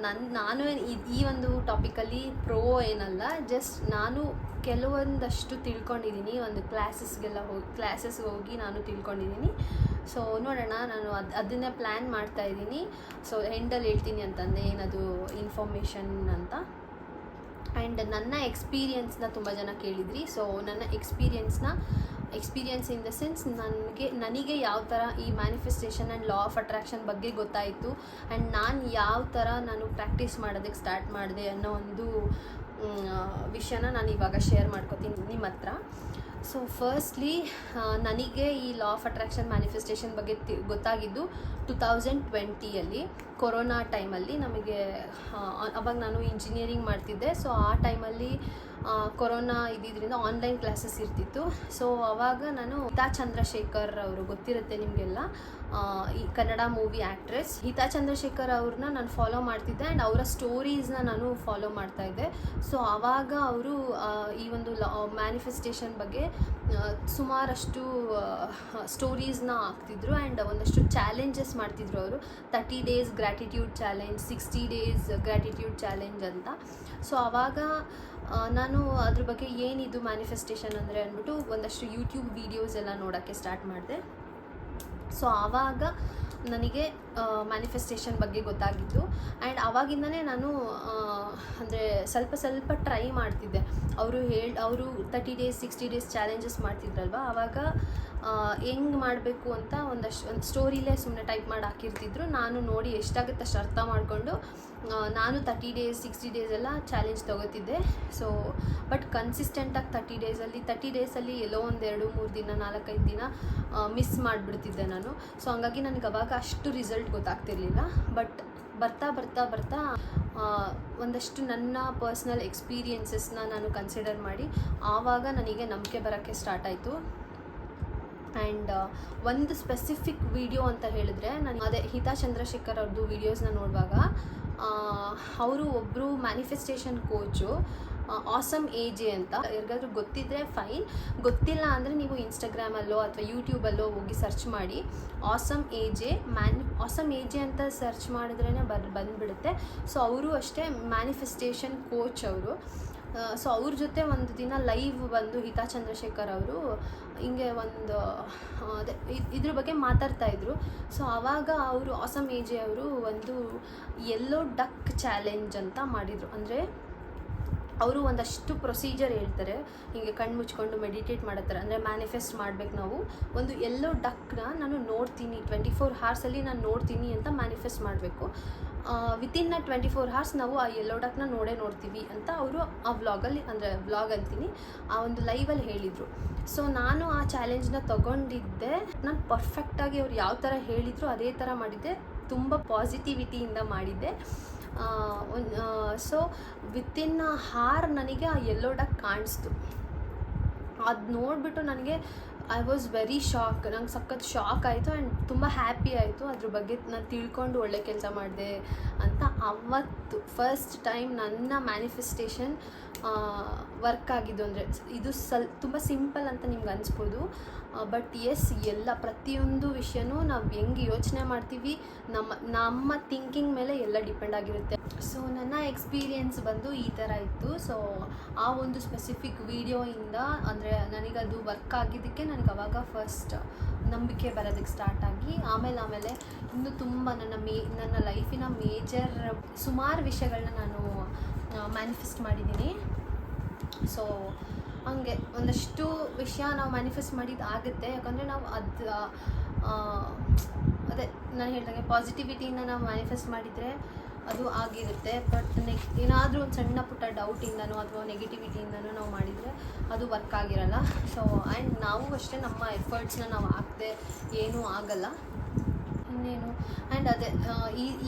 ನನ್ನ ನಾನು ಈ- ಒಂದು ಟಾಪಿಕಲ್ಲಿ ಪ್ರೋ ಏನಲ್ಲ ಜಸ್ಟ್ ನಾನು ಕೆಲವೊಂದಷ್ಟು ತಿಳ್ಕೊಂಡಿದ್ದೀನಿ ಒಂದು ಕ್ಲಾಸಸ್ಗೆಲ್ಲ ಹೋಗಿ ಕ್ಲಾಸಸ್ಗೆ ಹೋಗಿ ನಾನು ತಿಳ್ಕೊಂಡಿದ್ದೀನಿ ಸೊ ನೋಡೋಣ, ನಾನು ಅದು, ಅದನ್ನೇ ಪ್ಲ್ಯಾನ್ ಮಾಡ್ತಾ ಇದ್ದೀನಿ. ಸೊ ಎಂಡಲ್ಲಿ ಹೇಳ್ತೀನಿ ಅಂತಂದೆ, ಏನದು ಇನ್ಫಾರ್ಮೇಷನ್ ಅಂತ. ಆ್ಯಂಡ್ ನನ್ನ ಎಕ್ಸ್ಪೀರಿಯನ್ಸ್ನ ತುಂಬ ಜನ ಕೇಳಿದ್ರಿ. ಸೊ ನನ್ನ ಎಕ್ಸ್ಪೀರಿಯನ್ಸ್ನ ಎಕ್ಸ್ಪೀರಿಯನ್ಸ್ ಇನ್ ದ ಸೆನ್ಸ್ ನನಗೆ ನನಗೆ ಯಾವ ಥರ ಈ manifestation and law of attraction ಬಗ್ಗೆ ಗೊತ್ತಾಯಿತು. ಆ್ಯಂಡ್ ನಾನು ಯಾವ ಥರ ನಾನು ಪ್ರಾಕ್ಟೀಸ್ ಮಾಡೋದಕ್ಕೆ ಸ್ಟಾರ್ಟ್ ಮಾಡಿದೆ ಅನ್ನೋ ಒಂದು ವಿಷಯನ ನಾನು ಇವಾಗ ಶೇರ್ ಮಾಡ್ಕೋತೀನಿ ನಿಮ್ಮ ಹತ್ರ. ಸೊ ಫಸ್ಟ್ಲಿ ನನಗೆ ಈ ಲಾ ಆಫ್ ಅಟ್ರಾಕ್ಷನ್ ಮ್ಯಾನಿಫೆಸ್ಟೇಷನ್ ಬಗ್ಗೆ ತಿ, ಗೊತ್ತಾಗಿದ್ದು ಟು ತೌಸಂಡ್ ಟ್ವೆಂಟಿಯಲ್ಲಿ ಕೊರೋನಾ ಟೈಮಲ್ಲಿ ನಮಗೆ ಅವಾಗ ನಾನು ಇಂಜಿನಿಯರಿಂಗ್ ಮಾಡ್ತಿದ್ದೆ. ಸೊ ಆ ಟೈಮಲ್ಲಿ ಕೊರೋನಾ ಇದ್ದಿದ್ದರಿಂದ ಆನ್ಲೈನ್ ಕ್ಲಾಸಸ್ ಇರ್ತಿತ್ತು. ಸೊ ಅವಾಗ ನಾನು ಹಿತಾ ಚಂದ್ರಶೇಖರ್ ಅವರು, ಗೊತ್ತಿರುತ್ತೆ ನಿಮಗೆಲ್ಲ? ಈ ಕನ್ನಡ ಮೂವಿ ಆ್ಯಕ್ಟ್ರೆಸ್ ಹಿತಾ ಚಂದ್ರಶೇಖರ್ ಅವ್ರನ್ನ ನಾನು ಫಾಲೋ ಮಾಡ್ತಿದ್ದೆ ಆ್ಯಂಡ್ ಅವರ ಸ್ಟೋರೀಸ್ನ ನಾನು ಫಾಲೋ ಮಾಡ್ತಾ ಇದ್ದೆ. ಸೊ ಆವಾಗ ಅವರು ಈ ಒಂದು ಮ್ಯಾನಿಫೆಸ್ಟೇಷನ್ ಬಗ್ಗೆ ಸುಮಾರಷ್ಟು ಸ್ಟೋರೀಸ್ನ ಹಾಕ್ತಿದ್ರು ಆ್ಯಂಡ್ ಒಂದಷ್ಟು ಚಾಲೆಂಜಸ್ ಮಾಡ್ತಿದ್ರು ಅವರು. Thirty days gratitude challenge sixty days gratitude challenge ಅಂತ. ಸೊ ಆವಾಗ ನಾನು ಅದ್ರ ಬಗ್ಗೆ ಏನಿದು ಮ್ಯಾನಿಫೆಸ್ಟೇಷನ್ ಅಂದರೆ ಅಂದ್ಬಿಟ್ಟು ಒಂದಷ್ಟು ಯೂಟ್ಯೂಬ್ ವೀಡಿಯೋಸ್ ಎಲ್ಲ ನೋಡೋಕ್ಕೆ ಸ್ಟಾರ್ಟ್ ಮಾಡಿದೆ. ಸೊ ಆವಾಗ ನನಗೆ ಮ್ಯಾನಿಫೆಸ್ಟೇಷನ್ ಬಗ್ಗೆ ಗೊತ್ತಾಗಿತ್ತು ಆ್ಯಂಡ್ ಆವಾಗಿಂದನೇ ನಾನು ಅಂದರೆ ಸ್ವಲ್ಪ ಸ್ವಲ್ಪ ಟ್ರೈ ಮಾಡ್ತಿದ್ದೆ. ಅವರು ಹೇಳಿ, ಅವರು thirty days sixty days challenges ಮಾಡ್ತಿದ್ರಲ್ವ? ಆವಾಗ ಹೆಂಗೆ ಮಾಡಬೇಕು ಅಂತ ಒಂದಷ್ಟು ಒಂದು ಸ್ಟೋರಿಲೇ ಸುಮ್ಮನೆ ಟೈಪ್ ಮಾಡಿ ಹಾಕಿರ್ತಿದ್ರು. ನಾನು ನೋಡಿ ಎಷ್ಟಾಗುತ್ತೆ ಅಷ್ಟು ಅರ್ಥ ಮಾಡಿಕೊಂಡು ನಾನು ತರ್ಟಿ ಡೇಸ್ ಸಿಕ್ಸ್ಟಿ ಡೇಸ್ ಎಲ್ಲ ಚಾಲೆಂಜ್ ತೊಗೋತಿದ್ದೆ. ಸೊ ಬಟ್ ಕನ್ಸಿಸ್ಟೆಂಟಾಗಿ ತರ್ಟಿ ಡೇಸಲ್ಲಿ ತರ್ಟಿ ಡೇಸಲ್ಲಿ ಎಲ್ಲೋ ಒಂದು ಎರಡು, ಮೂರು ದಿನ, ನಾಲ್ಕೈದು ದಿನ ಮಿಸ್ ಮಾಡಿಬಿಡ್ತಿದ್ದೆ ನಾನು. ಸೊ ಹಂಗಾಗಿ ನನಗೆ ಅವಾಗ ಅಷ್ಟು ರಿಸಲ್ಟ್ ಗೊತ್ತಾಗ್ತಿರ್ಲಿಲ್ಲ. ಬಟ್ ಬರ್ತಾ ಬರ್ತಾ ಬರ್ತಾ ಒಂದಷ್ಟು ನನ್ನ ಪರ್ಸ್ನಲ್ ಎಕ್ಸ್ಪೀರಿಯೆನ್ಸಸ್ನ ನಾನು ಕನ್ಸಿಡರ್ ಮಾಡಿ, ಆವಾಗ ನನಗೆ ನಂಬಿಕೆ ಬರೋಕ್ಕೆ ಸ್ಟಾರ್ಟ್ ಆಯಿತು. ಆ್ಯಂಡ್ ಒಂದು ಸ್ಪೆಸಿಫಿಕ್ ವಿಡಿಯೋ ಅಂತ ಹೇಳಿದ್ರೆ, ನಾನು ಅದೇ ಹಿತಾ ಚಂದ್ರಶೇಖರ್ ಅವ್ರದ್ದು ವೀಡಿಯೋಸ್ನ ನೋಡುವಾಗ ಅವರು ಒಬ್ಬರು manifestation coach awesome A J ಅಂತ. ಯಾರಿಗಾದ್ರೂ ಗೊತ್ತಿದ್ದರೆ ಫೈನ್ ಗೊತ್ತಿಲ್ಲ ಅಂದರೆ ನೀವು ಇನ್ಸ್ಟಾಗ್ರಾಮಲ್ಲೋ ಅಥವಾ ಯೂಟ್ಯೂಬಲ್ಲೋ ಹೋಗಿ ಸರ್ಚ್ ಮಾಡಿ awesome A J man awesome A J ಅಂತ ಸರ್ಚ್ ಮಾಡಿದ್ರೇ ಬರ್, ಬಂದುಬಿಡುತ್ತೆ. ಸೊ ಅವರು ಅಷ್ಟೇ ಮ್ಯಾನಿಫೆಸ್ಟೇಷನ್ ಕೋಚ್ ಅವರು. ಸೊ ಅವ್ರ ಜೊತೆ ಒಂದು ದಿನ ಲೈವ್ ಬಂದು ಹಿತಾ ಚಂದ್ರಶೇಖರ್ ಅವರು, ಹಿಂಗೆ ಒಂದು ಅದೇ ಇದ್ರ ಬಗ್ಗೆ ಮಾತಾಡ್ತಾ ಇದ್ರು. ಸೊ ಆವಾಗ ಅವರು ಆಸಮ್ ಏಜೆ ಅವರು ಒಂದು ಎಲ್ಲೋ ಡಕ್ ಚಾಲೆಂಜ್ ಅಂತ ಮಾಡಿದರು. ಅಂದರೆ ಅವರು ಒಂದಷ್ಟು ಪ್ರೊಸೀಜರ್ ಹೇಳ್ತಾರೆ. ಹೀಗೆ ಕಣ್ಣು ಮುಚ್ಕೊಂಡು ಮೆಡಿಟೇಟ್ ಮಾಡತ್ತಾರೆ. ಅಂದರೆ ಮ್ಯಾನಿಫೆಸ್ಟ್ ಮಾಡ್ಬೇಕು ನಾವು. ಒಂದು ಎಲ್ಲೋ ಡಕ್ನ ನಾನು ನೋಡ್ತೀನಿ. ಟ್ವೆಂಟಿ ಫೋರ್ ಹಾರ್ಸಲ್ಲಿ ನಾನು ನೋಡ್ತೀನಿ ಅಂತ ಮ್ಯಾನಿಫೆಸ್ಟ್ ಮಾಡಬೇಕು. ವಿತಿನ್ ಟ್ವೆಂಟಿ ಫೋರ್ ಹವರ್ಸ್ ನಾವು ಆ ಎಲ್ಲೋ ಡಾಕ್ನ ನೋಡೇ ನೋಡ್ತೀವಿ ಅಂತ ಅವರು ಆ ವ್ಲಾಗಲ್ಲಿ ಅಂದರೆ ವ್ಲಾಗ್ ಅಂತೀನಿ, ಆ ಒಂದು ಲೈವಲ್ಲಿ ಹೇಳಿದರು. ಸೊ ನಾನು ಆ ಚಾಲೆಂಜ್ನ ತಗೊಂಡಿದ್ದೆ. ನಾನು ಪರ್ಫೆಕ್ಟಾಗಿ ಅವ್ರು ಯಾವ ಥರ ಹೇಳಿದ್ರು, ಅದೇ ಥರ ಮಾಡಿದ್ದೆ. ತುಂಬ ಪಾಸಿಟಿವಿಟಿಯಿಂದ ಮಾಡಿದ್ದೆ. ಒಂದು ಸೊ ವಿತಿನ್ ಹಾರ್ ನನಗೆ ಆ ಎಲ್ಲೋ ಡಾಕ್ ಕಾಣಿಸ್ತು. ಅದು ನೋಡಿಬಿಟ್ಟು ನನಗೆ ಐ ವಾಸ್ ವೆರಿ ಶಾಕ್ ನಂಗೆ ಸಖತ್ ಶಾಕ್ ಆಯಿತು ಆ್ಯಂಡ್ ತುಂಬ ಹ್ಯಾಪಿ ಆಯಿತು. ಅದ್ರ ಬಗ್ಗೆ ನಾನು ತಿಳ್ಕೊಂಡು ಒಳ್ಳೆ ಕೆಲಸ ಮಾಡಿದೆ ಅಂತ ಅವತ್ತು ಫಸ್ಟ್ ಟೈಮ್ ನನ್ನ ಮ್ಯಾನಿಫೆಸ್ಟೇಷನ್ ವರ್ಕ್ ಆಗಿದ್ದು ಅಂದರೆ ಇದು ಸಲ್, ತುಂಬ ಸಿಂಪಲ್ ಅಂತ ನಿಮ್ಗೆ ಅನಿಸ್ಬೋದು. ಬಟ್ ಎಸ್, ಎಲ್ಲ ಪ್ರತಿಯೊಂದು ವಿಷಯನೂ ನಾವು ಹೆಂಗೆ ಯೋಚನೆ ಮಾಡ್ತೀವಿ, ನಮ್ಮ ನಮ್ಮ ಥಿಂಕಿಂಗ್ ಮೇಲೆ ಎಲ್ಲ ಡಿಪೆಂಡ್ ಆಗಿರುತ್ತೆ. ಸೊ ನನ್ನ ಎಕ್ಸ್ಪೀರಿಯೆನ್ಸ್ ಬಂದು ಈ ಥರ ಇತ್ತು. ಸೊ ಆ ಒಂದು ಸ್ಪೆಸಿಫಿಕ್ ವೀಡಿಯೋಯಿಂದ ಅಂದರೆ ನನಗದು ವರ್ಕ್ ಆಗಿದ್ದಕ್ಕೆ ನನಗೆ ಅವಾಗ ಫಸ್ಟ್ ನಂಬಿಕೆ ಬರೋದಕ್ಕೆ ಸ್ಟಾರ್ಟ್ ಆಗಿ, ಆಮೇಲೆ ಆಮೇಲೆ ಇನ್ನೂ ತುಂಬ ನನ್ನ ಮೇ, ನನ್ನ ಲೈಫಿನ ಮೇಜರ್ ಸುಮಾರು ವಿಷಯಗಳನ್ನ ನಾನು ಮ್ಯಾನಿಫೆಸ್ಟ್ ಮಾಡಿದ್ದೀನಿ. ಸೊ ಹಂಗೆ ಒಂದಷ್ಟು ವಿಷಯ ನಾವು ಮ್ಯಾನಿಫೆಸ್ಟ್ ಮಾಡಿದ್ದು ಆಗುತ್ತೆ. ಯಾಕಂದರೆ ನಾವು ಅದು ಅದೇ ನಾನು ಹೇಳ್ದಂಗೆ ಪಾಸಿಟಿವಿಟಿಯಿಂದ ನಾವು ಮ್ಯಾನಿಫೆಸ್ಟ್ ಮಾಡಿದರೆ ಅದು ಆಗಿರುತ್ತೆ. ಬಟ್ ನೆಕ್ಸ್ಟ್ ಏನಾದರೂ ಒಂದು ಸಣ್ಣ ಪುಟ್ಟ ಡೌಟಿಂದನೋ ಅಥವಾ ನೆಗೆಟಿವಿಟಿಯಿಂದನೋ ನಾವು ಮಾಡಿದರೆ ಅದು ವರ್ಕ್ ಆಗಿರಲ್ಲ. ಸೊ ಆ್ಯಂಡ್ ನಾವು ಅಷ್ಟೇ ನಮ್ಮ ಎಫರ್ಟ್ಸ್ನ ನಾವು ಹಾಕ್ದೆ ಏನೂ ಆಗಲ್ಲ. ಇನ್ನೇನು? ಆ್ಯಂಡ್ ಅದೇ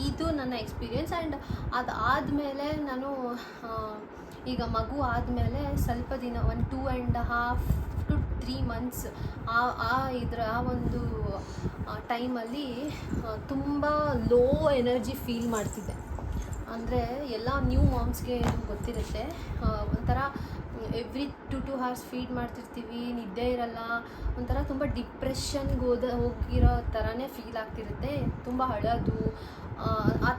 ಇದು ನನ್ನ ಎಕ್ಸ್ಪೀರಿಯೆನ್ಸ್ ಆ್ಯಂಡ್ ಅದಾದಮೇಲೆ ನಾನು ಈಗ ಮಗು ಆದಮೇಲೆ ಸ್ವಲ್ಪ ದಿನ, ಒಂದು two and half to three months ಆ ಆ ಇದರ, ಆ ಒಂದು ಟೈಮಲ್ಲಿ ತುಂಬ ಲೋ ಎನರ್ಜಿ ಫೀಲ್ ಮಾಡ್ತಿದ್ದೆ. ಅಂದರೆ ಎಲ್ಲ ನ್ಯೂ ಮಾಮ್ಸ್ಗೆ ಗೊತ್ತಿರುತ್ತೆ ಒಂಥರ every two two hours feed ಮಾಡ್ತಿರ್ತೀವಿ, ನಿದ್ದೆ ಇರಲ್ಲ, ಒಂಥರ ತುಂಬ ಡಿಪ್ರೆಷನ್ಗೆ ಹೋದ, ಹೋಗಿರೋ ಥರನೇ ಫೀಲ್ ಆಗ್ತಿರುತ್ತೆ, ತುಂಬ ಹಳೋದು ಆ,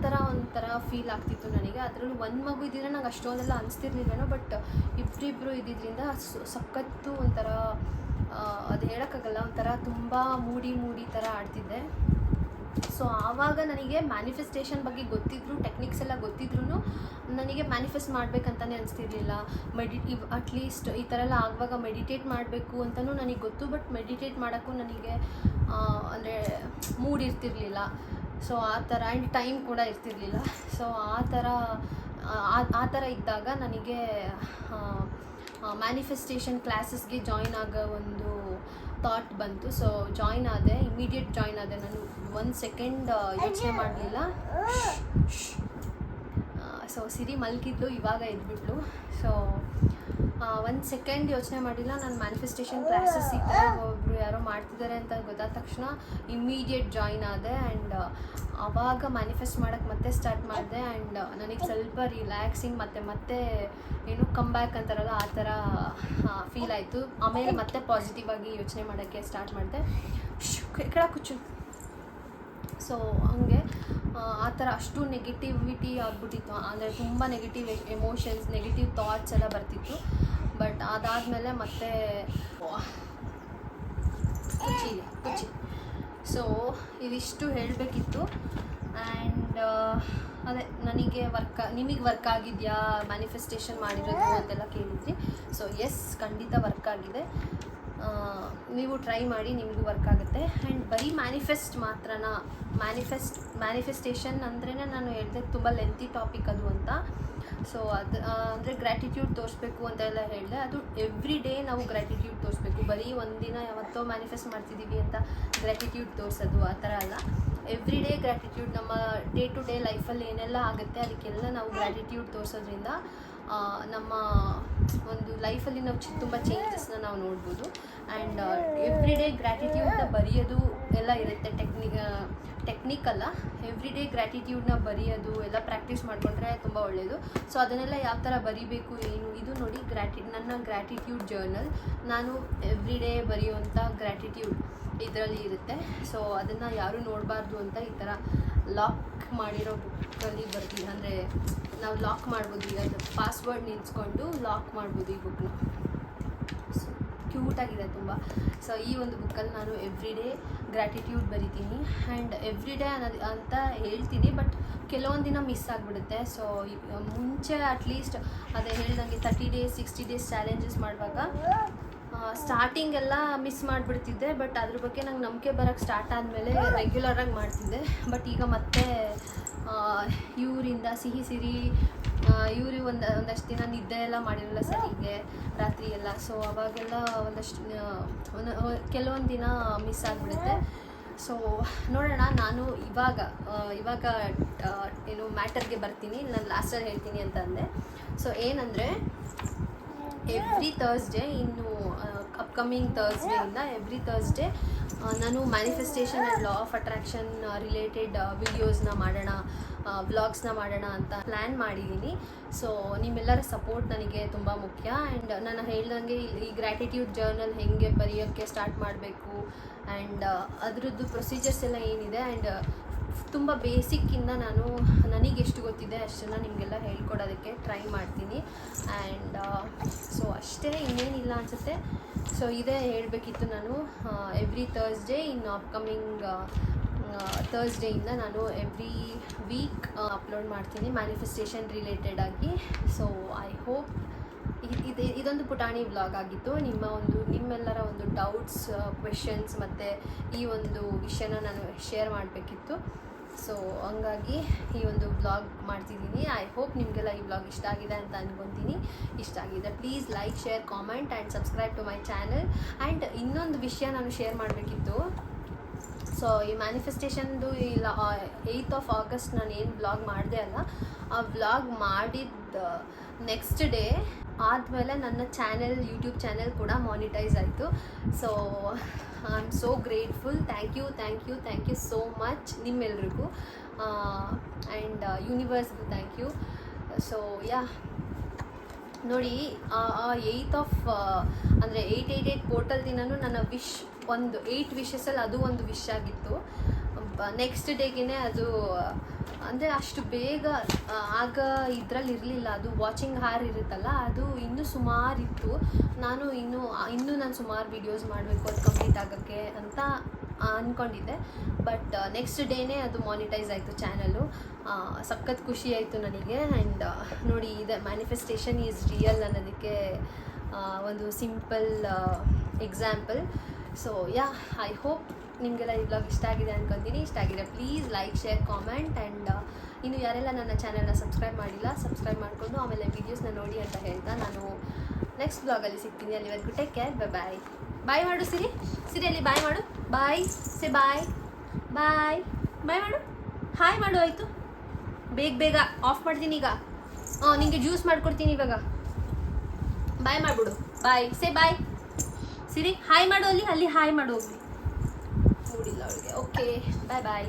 ಥರ ಒಂಥರ ಫೀಲ್ ಆಗ್ತಿತ್ತು ನನಗೆ. ಅದರಲ್ಲೂ ಒಂದು ಮಗು ಇದ್ದಿದ್ರೆ ನಂಗೆ ಅಷ್ಟೊಂದೆಲ್ಲ ಅನಿಸ್ತಿರ್ಲಿಲ್ಲನೋ ಬಟ್ ಇಬ್ಬರಿಬ್ಬರು ಇದ್ದಿದ್ದರಿಂದ ಸಖತ್ತು ಒಂಥರ ಅದು ಹೇಳೋಕ್ಕಾಗಲ್ಲ ಒಂಥರ ತುಂಬ ಮೂಡಿ ಮೂಡಿ ಥರ ಆಡ್ತಿದ್ದೆ. ಸೊ ಆವಾಗ ನನಗೆ ಮ್ಯಾನಿಫೆಸ್ಟೇಷನ್ ಬಗ್ಗೆ ಗೊತ್ತಿದ್ರು ಟೆಕ್ನಿಕ್ಸ್ ಎಲ್ಲ ಗೊತ್ತಿದ್ರು ನನಗೆ ಮ್ಯಾನಿಫೆಸ್ಟ್ ಮಾಡಬೇಕಂತಲೇ ಅನಿಸ್ತಿರ್ಲಿಲ್ಲ. ಮೆಡಿ ಇವ್ ಅಟ್ಲೀಸ್ಟ್ ಈ ಥರ ಎಲ್ಲ ಆಗುವಾಗ ಮೆಡಿಟೇಟ್ ಮಾಡಬೇಕು ಅಂತಲೂ ನನಗೆ ಗೊತ್ತು ಬಟ್ ಮೆಡಿಟೇಟ್ ಮಾಡೋಕ್ಕೂ ನನಗೆ ಅಂದರೆ ಮೂಡ್ ಇರ್ತಿರ್ಲಿಲ್ಲ. ಸೊ ಆ ಥರ ಆ್ಯಂಡ್ ಟೈಮ್ ಕೂಡ ಇರ್ತಿರ್ಲಿಲ್ಲ. ಸೊ ಆ ಥರ ಆ- ಥರ ಇದ್ದಾಗ ನನಗೆ ಮ್ಯಾನಿಫೆಸ್ಟೇಷನ್ ಕ್ಲಾಸಸ್ಗೆ ಜಾಯ್ನ್ ಆಗೋ ಒಂದು ಥಾಟ್ ಬಂತು. ಸೊ ಜಾಯ್ನ್ ಆದೆ ಇಮಿಡಿಯೇಟ್ ಜಾಯ್ನ್ ಆದೆ. ನಾನು ಒಂದು ಸೆಕೆಂಡ್ ಯೋಚನೆ ಮಾಡಲಿಲ್ಲ. ಸೊ ಸಿರಿ ಮಲ್ಕಿದ್ಲು ಇವಾಗ ಎದ್ಬಿಟ್ಲು. ಸೊ ಒಂದು ಸೆಕೆಂಡ್ ಯೋಚನೆ ಮಾಡಿಲ್ಲ ನಾನು ಮ್ಯಾನಿಫೆಸ್ಟೇಷನ್ ಕ್ಲಾಸಸ್ ಈ ಒಬ್ಬರು ಯಾರೋ ಮಾಡ್ತಿದ್ದಾರೆ ಅಂತ ಗೊತ್ತಾದ ತಕ್ಷಣ ಇಮ್ಮಿಡಿಯೇಟ್ ಜಾಯ್ನ್ ಆದೆ ಆ್ಯಂಡ್ ಆವಾಗ ಮ್ಯಾನಿಫೆಸ್ಟ್ ಮಾಡೋಕ್ಕೆ ಮತ್ತೆ ಸ್ಟಾರ್ಟ್ ಮಾಡಿದೆ ಆ್ಯಂಡ್ ನನಗೆ ಸ್ವಲ್ಪ ರಿಲ್ಯಾಕ್ಸಿಂಗ್ ಮತ್ತು ಮತ್ತೆ ಏನು ಕಮ್ ಬ್ಯಾಕ್ ಅಂತಾರಲ್ಲ ಆ ಥರ ಫೀಲ್ ಆಯಿತು ಆಮೇಲೆ ಮತ್ತೆ ಪಾಸಿಟಿವ್ ಆಗಿ ಯೋಚನೆ ಮಾಡೋಕ್ಕೆ ಸ್ಟಾರ್ಟ್ ಮಾಡಿದೆ ಕೆಳ ಕುಚ್ಚು ಸೊ ಹಂಗೆ ಆ, ಥರ ಅಷ್ಟು ನೆಗೆಟಿವಿಟಿ ಆಗ್ಬಿಟ್ಟಿತ್ತು. ಅಂದರೆ ತುಂಬ ನೆಗೆಟಿವ್ ಎಮೋಷನ್ಸ್ ನೆಗೆಟಿವ್ ಥಾಟ್ಸ್ ಎಲ್ಲ ಬರ್ತಿತ್ತು. ಬಟ್ ಅದಾದಮೇಲೆ ಮತ್ತೆ ಖುಚಿ ಖುಚಿ ಸೊ ಇದಿಷ್ಟು ಹೇಳಬೇಕಿತ್ತು. ಆ್ಯಂಡ್ ಅದೇ ನನಗೆ ವರ್ಕ್ ನಿಮಗೆ ವರ್ಕ್ ಆಗಿದೆಯಾ? ಮ್ಯಾನಿಫೆಸ್ಟೇಷನ್ ಮಾಡಿರೋದು ಅಂತೆಲ್ಲ ಕೇಳಿದ್ರಿ ಸೊ ಎಸ್ ಖಂಡಿತ ವರ್ಕ್ ಆಗಿದೆ. ನೀವು ಟ್ರೈ ಮಾಡಿ ನಿಮಗೂ ವರ್ಕ್ ಆಗುತ್ತೆ. ಆ್ಯಂಡ್ ಬರೀ ಮ್ಯಾನಿಫೆಸ್ಟ್ ಮಾತ್ರನಾ? ಮ್ಯಾನಿಫೆಸ್ಟ್ ಮ್ಯಾನಿಫೆಸ್ಟೇಷನ್ ಅಂದ್ರೇ ನಾನು ಹೇಳಿದೆ ತುಂಬ ಲೆಂತಿ ಟಾಪಿಕ್ ಅದು ಅಂತ. ಸೊ ಅದು ಅಂದರೆ ಗ್ರ್ಯಾಟಿಟ್ಯೂಡ್ ತೋರಿಸ್ಬೇಕು ಅಂತ ಎಲ್ಲ ಹೇಳಿದೆ. ಅದು ಎವ್ರಿ ಡೇ ನಾವು ಗ್ರ್ಯಾಟಿಟ್ಯೂಡ್ ತೋರಿಸ್ಬೇಕು. ಬರೀ ಒಂದಿನ ಯಾವತ್ತೋ ಮ್ಯಾನಿಫೆಸ್ಟ್ ಮಾಡ್ತಿದ್ದೀವಿ ಅಂತ ಗ್ರ್ಯಾಟಿಟ್ಯೂಡ್ ತೋರಿಸೋದು ಆ ಥರ ಅಲ್ಲ. ಎವ್ರಿ ಡೇ ಗ್ರ್ಯಾಟಿಟ್ಯೂಡ್ ನಮ್ಮ ಡೇ ಟು ಡೇ ಲೈಫಲ್ಲಿ ಏನೆಲ್ಲ ಆಗುತ್ತೆ ಅದಕ್ಕೆಲ್ಲ ನಾವು ಗ್ರ್ಯಾಟಿಟ್ಯೂಡ್ ತೋರಿಸೋದ್ರಿಂದ ನಮ್ಮ ಒಂದು ಲೈಫಲ್ಲಿ ನಾವು ಚಿ ತುಂಬ ಚೇಂಜಸ್ನ ನಾವು ನೋಡ್ಬೋದು. ಆ್ಯಂಡ್ ಎವ್ರಿ ಡೇ ಗ್ರ್ಯಾಟಿಟ್ಯೂಡ್ನ ಬರೆಯೋದು ಎಲ್ಲ ಇರುತ್ತೆ. ಟೆಕ್ನಿಕ್ ಟೆಕ್ನಿಕ್ ಅಲ್ಲ. ಎವ್ರಿ ಡೇ ಗ್ರ್ಯಾಟಿಟ್ಯೂಡ್ನ ಬರೆಯೋದು, ಎಲ್ಲ ಪ್ರಾಕ್ಟೀಸ್ ಮಾಡಿಕೊಂಡ್ರೆ ತುಂಬ ಒಳ್ಳೆಯದು ಸೊ ಅದನ್ನೆಲ್ಲ ಯಾವ ಥರ ಬರಿಬೇಕು ಏನು, ಇದು ನೋಡಿ ಗ್ರ್ಯಾಟಿ ನನ್ನ ಗ್ರ್ಯಾಟಿಟ್ಯೂಡ್ ಜರ್ನಲ್ ನಾನು ಎವ್ರಿ ಡೇ ಬರೆಯುವಂಥ ಗ್ರ್ಯಾಟಿಟ್ಯೂಡ್ ಇದರಲ್ಲಿ ಇರುತ್ತೆ. ಸೊ ಅದನ್ನು ಯಾರೂ ನೋಡಬಾರ್ದು ಅಂತ ಈ ಥರ ಲಾಕ್ ಮಾಡಿರೋ ಬುಕ್ಕಲ್ಲಿ ಬರ್ತೀವಿ ಅಂದರೆ ನಾವು ಲಾಕ್ ಮಾಡ್ಬೋದು ಈಗ ಪಾಸ್ವರ್ಡ್ ನಿಲ್ಸ್ಕೊಂಡು ಲಾಕ್ ಮಾಡ್ಬೋದು ಈ ಬುಕ್ನ ಕ್ಯೂಟಾಗಿದೆ ತುಂಬ. ಸೊ ಈ ಒಂದು ಬುಕ್ಕಲ್ಲಿ ನಾನು ಎವ್ರಿ ಡೇ ಗ್ರ್ಯಾಟಿಟ್ಯೂಡ್ ಬರಿತೀನಿ. ಆ್ಯಂಡ್ ಎವ್ರಿ ಡೇ ಅನ್ನೋದು, ಅಂತ ಹೇಳ್ತೀನಿ ಬಟ್ ಕೆಲವೊಂದು ದಿನ ಮಿಸ್ ಆಗಿಬಿಡುತ್ತೆ. ಸೊ ಮುಂಚೆ ಅಟ್ಲೀಸ್ಟ್ ಅದೇ ಹೇಳ್ದಂಗೆ thirty days sixty days challenges ಮಾಡುವಾಗ ಸ್ಟಾರ್ಟಿಂಗ್ ಎಲ್ಲ ಮಿಸ್ ಮಾಡಿಬಿಡ್ತಿದ್ದೆ ಬಟ್ ಅದ್ರ ಬಗ್ಗೆ ನಂಗೆ ನಂಬಿಕೆ ಬರೋಕ್ಕೆ ಸ್ಟಾರ್ಟ್ ಆದಮೇಲೆ ರೆಗ್ಯುಲರಾಗಿ ಮಾಡ್ತಿದ್ದೆ. ಬಟ್ ಈಗ ಮತ್ತೆ ಇವರಿಂದ ಸಿಹಿ ಸಿರಿ ಇವರು ಒಂದು, ಒಂದಷ್ಟು ದಿನ ನಿದ್ದೆ ಎಲ್ಲ ಮಾಡಿರಲ್ಲ ಸರಿಗೆ ರಾತ್ರಿ ಎಲ್ಲ. ಸೊ ಅವಾಗೆಲ್ಲ ಒಂದಷ್ಟು ಒಂದ್- ಕೆಲವೊಂದು ದಿನ ಮಿಸ್ ಆಗಿಬಿಡುತ್ತೆ. ಸೊ ನೋಡೋಣ, ನಾನು ಇವಾಗ ಇವಾಗ ಏನು ಮ್ಯಾಟರ್ಗೆ ಬರ್ತೀನಿ, ನಾನು ಲಾಸ್ಟಲ್ಲಿ ಹೇಳ್ತೀನಿ ಅಂತ ಅಂದೆ. ಸೊ ಏನಂದರೆ ಎವ್ರಿ ಥರ್ಸ್ಡೇ ಇನ್ನು ಅಪ್ಕಮಿಂಗ್ ತರ್ಸ್ಡೇಯಿಂದ ಎವ್ರಿ ಥರ್ಸ್ಡೇ ನಾನು manifestation and law of attraction related ವಿಡಿಯೋಸ್ನ ಮಾಡೋಣ ವ್ಲಾಗ್ಸ್ನ ಮಾಡೋಣ ಅಂತ ಪ್ಲ್ಯಾನ್ ಮಾಡಿದ್ದೀನಿ. ಸೊ ನಿಮ್ಮೆಲ್ಲರ ಸಪೋರ್ಟ್ ನನಗೆ ತುಂಬ ಮುಖ್ಯ. ಆ್ಯಂಡ್ ನಾನು ಹೇಳ್ದಂಗೆ ಈ ಗ್ರ್ಯಾಟಿಟ್ಯೂಡ್ ಜರ್ನಲ್ ಹೇಗೆ ಬರೆಯೋಕ್ಕೆ ಸ್ಟಾರ್ಟ್ ಮಾಡಬೇಕು. ಆ್ಯಂಡ್ ಅದರದ್ದು ಪ್ರೊಸೀಜರ್ಸ್ ಎಲ್ಲ ಏನಿದೆ. ಆ್ಯಂಡ್ ತುಂಬ ಬೇಸಿಕ್ಕಿಂದ ನಾನು ನನಗೆ ಎಷ್ಟು ಗೊತ್ತಿದೆ ಅಷ್ಟನ್ನು ನಿಮಗೆಲ್ಲ ಹೇಳ್ಕೊಡೋದಕ್ಕೆ ಟ್ರೈ ಮಾಡ್ತೀನಿ. ಆ್ಯಂಡ್ ಸೊ ಅಷ್ಟೇ ಇನ್ನೇನಿಲ್ಲ ಅನಿಸುತ್ತೆ. ಸೊ ಇದೇ ಹೇಳಬೇಕಿತ್ತು ನಾನು. ಎವ್ರಿ ತರ್ಸ್ಡೇ ಇನ್ ಅಪ್ಕಮಿಂಗ್ ತರ್ಸ್ಡೇಯಿಂದ ನಾನು ಎವ್ರಿ ವೀಕ್ ಅಪ್ಲೋಡ್ ಮಾಡ್ತೀನಿ ಮ್ಯಾನಿಫೆಸ್ಟೇಷನ್ ರಿಲೇಟೆಡ್ ಆಗಿ. ಸೊ ಐ ಹೋಪ್ ಇದು ಇದೊಂದು ಪುಟಾಣಿ ವ್ಲಾಗ್ ಆಗಿತ್ತು. ನಿಮ್ಮ ಒಂದು ನಿಮ್ಮೆಲ್ಲರ ಒಂದು ಡೌಟ್ಸ್ ಕ್ವೆಶನ್ಸ್ ಮತ್ತು ಈ ಒಂದು ವಿಷಯನ ನಾನು ಶೇರ್ ಮಾಡಬೇಕಿತ್ತು. ಸೊ ಹಂಗಾಗಿ ಈ ಒಂದು ಬ್ಲಾಗ್ ಮಾಡ್ತಿದ್ದೀನಿ. ಐ ಹೋಪ್ ನಿಮಗೆಲ್ಲ ಈ ವ್ಲಾಗ್ ಇಷ್ಟ ಆಗಿದೆ ಅಂತ ಅನ್ಕೊತೀನಿ. ಇಷ್ಟ ಆಗಿದೆ please like share comment and subscribe to my channel and ಇನ್ನೊಂದು ವಿಷಯ ನಾನು ಶೇರ್ ಮಾಡಬೇಕಿತ್ತು. ಸೊ ಈ ಮ್ಯಾನಿಫೆಸ್ಟೇಷನ್ದು ಇಲ್ಲ ಏಯ್ತ್ ಆಫ್ ಆಗಸ್ಟ್ ನಾನು ಏನು ಬ್ಲಾಗ್ ಮಾಡಿದೆ ಅಲ್ಲ, ಆ ಬ್ಲಾಗ್ ಮಾಡಿದ ನೆಕ್ಸ್ಟ್ ಡೇ ಆದಮೇಲೆ ನನ್ನ ಚಾನೆಲ್ ಯೂಟ್ಯೂಬ್ ಚಾನೆಲ್ ಕೂಡ ಮಾನಿಟೈಸ್ ಆಯಿತು. So I am so grateful thank you thank you thank you so much ನಿಮ್ಮೆಲ್ರಿಗೂ ಆ್ಯಂಡ್ ಯೂನಿವರ್ಸ್ಗೂ ಥ್ಯಾಂಕ್ ಯು ಸೊ ಯಾ ನೋಡಿ ಏಯ್ತ್ ಆಫ್ ಅಂದರೆ ಏಯ್ಟ್ ಏಯ್ಟ್ ಏಯ್ಟ್ ಪೋರ್ಟಲ್ ದಿನವೂ ನನ್ನ ವಿಶ್ ಒಂದು ಏಯ್ಟ್ ವಿಶಸ್ಸಲ್ಲಿ ಅದು ಒಂದು ವಿಶ್ ಆಗಿತ್ತು. ನೆಕ್ಸ್ಟ್ ಡೇಗೆ ಅದು, ಅಂದರೆ ಅಷ್ಟು ಬೇಗ ಆಗ ಇದರಲ್ಲಿ ಇರಲಿಲ್ಲ. ಅದು ವಾಚಿಂಗ್ ಹಾರ್ ಇರುತ್ತಲ್ಲ, ಅದು ಇನ್ನೂ ಸುಮಾರು ಇತ್ತು. ನಾನು ಇನ್ನೂ ಇನ್ನೂ ನಾನು ಸುಮಾರು ವೀಡಿಯೋಸ್ ಮಾಡಬೇಕು ಅದು ಕಂಪ್ಲೀಟ್ ಆಗೋಕ್ಕೆ ಅಂತ ಅಂದ್ಕೊಂಡಿದ್ದೆ ಬಟ್ ನೆಕ್ಸ್ಟ್ ಡೇನೇ ಅದು ಮಾನಿಟೈಸ್ ಆಯಿತು ಚಾನಲ್ಲು ಸಖತ್ ಖುಷಿ ಆಯಿತು ನನಗೆ. ಆ್ಯಂಡ್ ನೋಡಿ, ಇದೆ ಮ್ಯಾನಿಫೆಸ್ಟೇಷನ್ ಈಸ್ ರಿಯಲ್ ಅನ್ನೋದಕ್ಕೆ ಒಂದು simple example so yeah I hope ನಿಮಗೆಲ್ಲ ಈ ಬ್ಲಾಗ್ ಇಷ್ಟ ಆಗಿದೆ ಅನ್ಕೊತೀನಿ. ಇಷ್ಟ ಆಗಿದೆ please like share comment and ಇನ್ನು ಯಾರೆಲ್ಲ ನನ್ನ ಚಾನಲ್ನ ಸಬ್ಸ್ಕ್ರೈಬ್ ಮಾಡಿಲ್ಲ ಸಬ್ಸ್ಕ್ರೈಬ್ ಮಾಡಿಕೊಂಡು ಆಮೇಲೆ ವೀಡಿಯೋಸ್ನ ನೋಡಿ ಅಂತ ಹೇಳ್ತಾ ನಾನು ನೆಕ್ಸ್ಟ್ ಬ್ಲಾಗಲ್ಲಿ ಸಿಗ್ತೀನಿ. ಅಲ್ಲಿವರೆಗೂ take care bye bye bye ಮಾಡು ಸಿರಿ. ಸಿರಿಯಲ್ಲಿ ಬಾಯ್ ಮಾಡು. ಬಾಯ್ ಸೆ ಬಾಯ್ ಬಾಯ್ ಬಾಯ್ ಮಾಡು. ಹಾಯ್ ಮಾಡು ಆಯಿತು. ಬೇಗ ಬೇಗ ಆಫ್ ಮಾಡ್ತೀನಿ ಈಗ. ಹಾಂ ನಿಮಗೆ ಜ್ಯೂಸ್ ಮಾಡ್ಕೊಡ್ತೀನಿ ಇವಾಗ. ಬಾಯ್ ಮಾಡಿಬಿಡು. ಬಾಯ್ ಸೇ ಬಾಯ್ ಸಿರಿ. ಹಾಯ್ ಮಾಡು ಅಲ್ಲಿ. ಅಲ್ಲಿ ಹಾಯ್ ಮಾಡು ಹೋಗ್ಲಿ. ಮೂಡಿಲ್ಲ ಅವಳಿಗೆ ಓಕೆ ಬಾಯ್ ಬಾಯ್